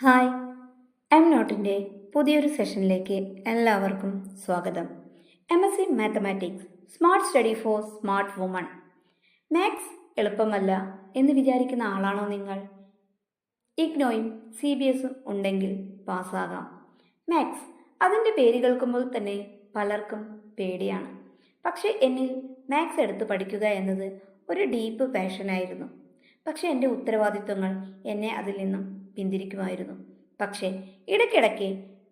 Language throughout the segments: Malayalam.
ഹായ് എം നോട്ടിന്റെ പുതിയൊരു സെഷനിലേക്ക് എല്ലാവർക്കും സ്വാഗതം. M S C mathematics smart study for smart woman maths എളുപ്പമല്ല എന്ന് വിചാരിക്കുന്ന ആളാണോ നിങ്ങൾ? ഇഗ്നോയും സി ബി എസും ഉണ്ടെങ്കിൽ പാസ്സാകാം. മാത്സ് അതിന്റെ പേര് കേൾക്കുമ്പോൾ തന്നെ പലർക്കും പേടിയാണ്. പക്ഷേ എന്നിൽ മാത്സ് എടുത്ത് പഠിക്കുക എന്നത് ഒരു ഡീപ്പ് പാഷനായിരുന്നു പക്ഷേ എന്റെ ഉത്തരവാദിത്വങ്ങൾ എന്നെ അതിൽ നിന്നും പിന്തിരിക്കുമായിരുന്നു. പക്ഷേ ഇടയ്ക്കിടയ്ക്ക്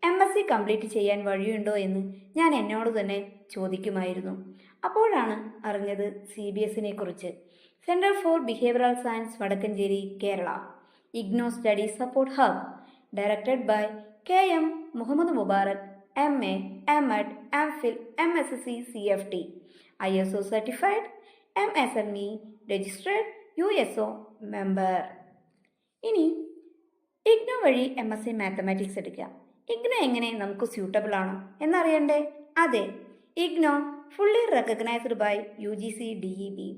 എം എസ് സി കംപ്ലീറ്റ് ചെയ്യാൻ വഴിയുണ്ടോ എന്ന് ഞാൻ എന്നോട് തന്നെ ചോദിക്കുമായിരുന്നു. അപ്പോഴാണ് അറിഞ്ഞത് സി ബി എസിനെ കുറിച്ച്. Centre for behavioural science Vadakkanchery Kerala. IGNOU study support hub. Directed by K M Muhammad Mubarak M A M Ed M Phil M S S C C F T. I S O certified M S M E registered U S O member ഇനി ഇഗ്നോ വഴി എം എസ് സി മാത്തമാറ്റിക്സ് എടുക്കുക ഇഗ്നോ എങ്ങനെ നമുക്ക് സ്യൂട്ടബിൾ ആണോ എന്നറിയണ്ടേ? അതെ IGNOU fully recognised by U G C D E B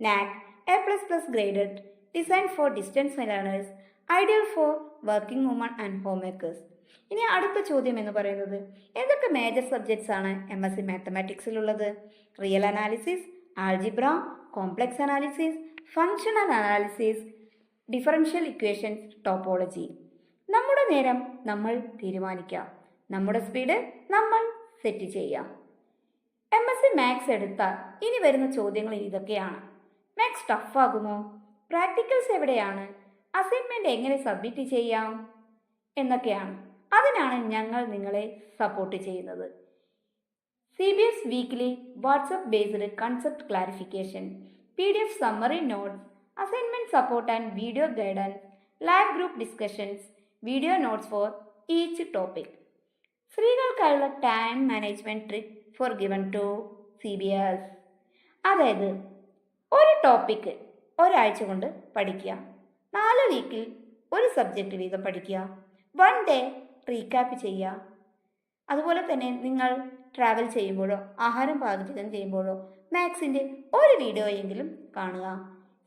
NAAC A plus plus graded design for distance learners ideal for working woman and home makers ഇനി അടുത്ത ചോദ്യം എന്ന് പറയുന്നത് ഏതൊക്കെ മേജർ സബ്ജക്ട്സ് ആണ് M S C മാത്തമാറ്റിക്സിലുള്ളത് real analysis algebra complex analysis functional analysis differential equations topology നമ്മുടെ നേരം നമ്മൾ തീരുമാനിക്കാം. നമ്മുടെ സ്പീഡ് നമ്മൾ സെറ്റ് ചെയ്യാം. എം എസ് സി മാത്സ് എടുത്താൽ ഇനി വരുന്ന ചോദ്യങ്ങൾ ഇതൊക്കെയാണ്. മാത്സ് ടഫാകുമോ പ്രാക്ടിക്കൽസ് എവിടെയാണ്? അസൈൻമെന്റ് എങ്ങനെ സബ്മിറ്റ് ചെയ്യാം? എന്നൊക്കെയാണ്. അതിനാണ് ഞങ്ങൾ നിങ്ങളെ സപ്പോർട്ട് ചെയ്യുന്നത്. C B S weekly WhatsApp based concept clarification P D F summary notes assignment support and video guidance live group discussions video notes for each topic സ്ത്രീകൾക്കായുള്ള time management trick for given to C B S അതായത് ഒരു ടോപ്പിക്ക് ഒരാഴ്ച കൊണ്ട് പഠിക്കുക. നാല് വീക്കിൽ ഒരു സബ്ജക്റ്റ് വീതം പഠിക്കുക. വൺ ഡേ റീക്യാപ്പ് ചെയ്യുക. അതുപോലെ തന്നെ നിങ്ങൾ ട്രാവൽ ചെയ്യുമ്പോഴോ ആഹാരം പാചകം ചെയ്യുമ്പോഴോ മാത്സിന്റെ ഒരു വീഡിയോ എങ്കിലും കാണുക.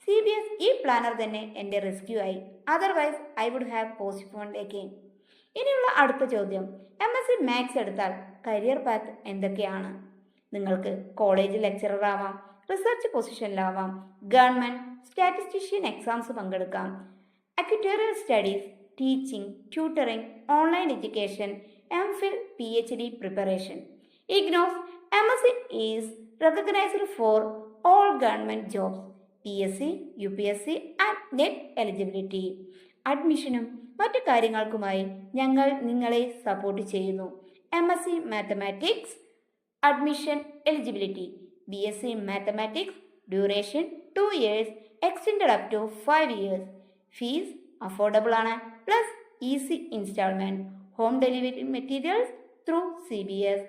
സി ബി എസ് ഈ പ്ലാനർ തന്നെ എന്റെ റെസ്ക്യൂ ആയി. Otherwise I would have postpone again ഇനിയുള്ള അടുത്ത ചോദ്യം. എം എസ് സി മാത്സ് എടുത്താൽ കരിയർ പാത്ത് എന്തൊക്കെയാണ്? നിങ്ങൾക്ക് കോളേജ് ലെക്ചറർ ആവാം റിസർച്ച് പൊസിഷനിലാവാം ഗവൺമെന്റ് സ്റ്റാറ്റിസ്റ്റിഷ്യൻ എക്സാംസ് പങ്കെടുക്കാം a tutorial studies teaching tutoring online education M Phil P H D preparation IGNOU's M S C is recognised for all government jobs P S C U P S C and NET eligibility അഡ്മിഷനും മറ്റു കാര്യങ്ങൾക്കുമായി ഞങ്ങൾ നിങ്ങളെ സപ്പോർട്ട് ചെയ്യുന്നു. M S C mathematics admission eligibility B S C mathematics duration two years extend up to five years fees affordable ആണ് plus easy instalment home delivery materials through CBS.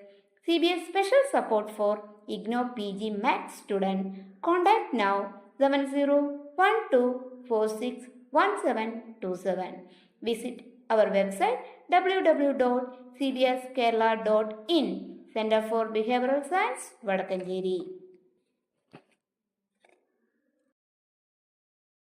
CBS special support for IGNO PG Max student. Contact now 7012461727. Visit our website www.cbskerala.in Center for Behavioral Science, Vadakanjeri.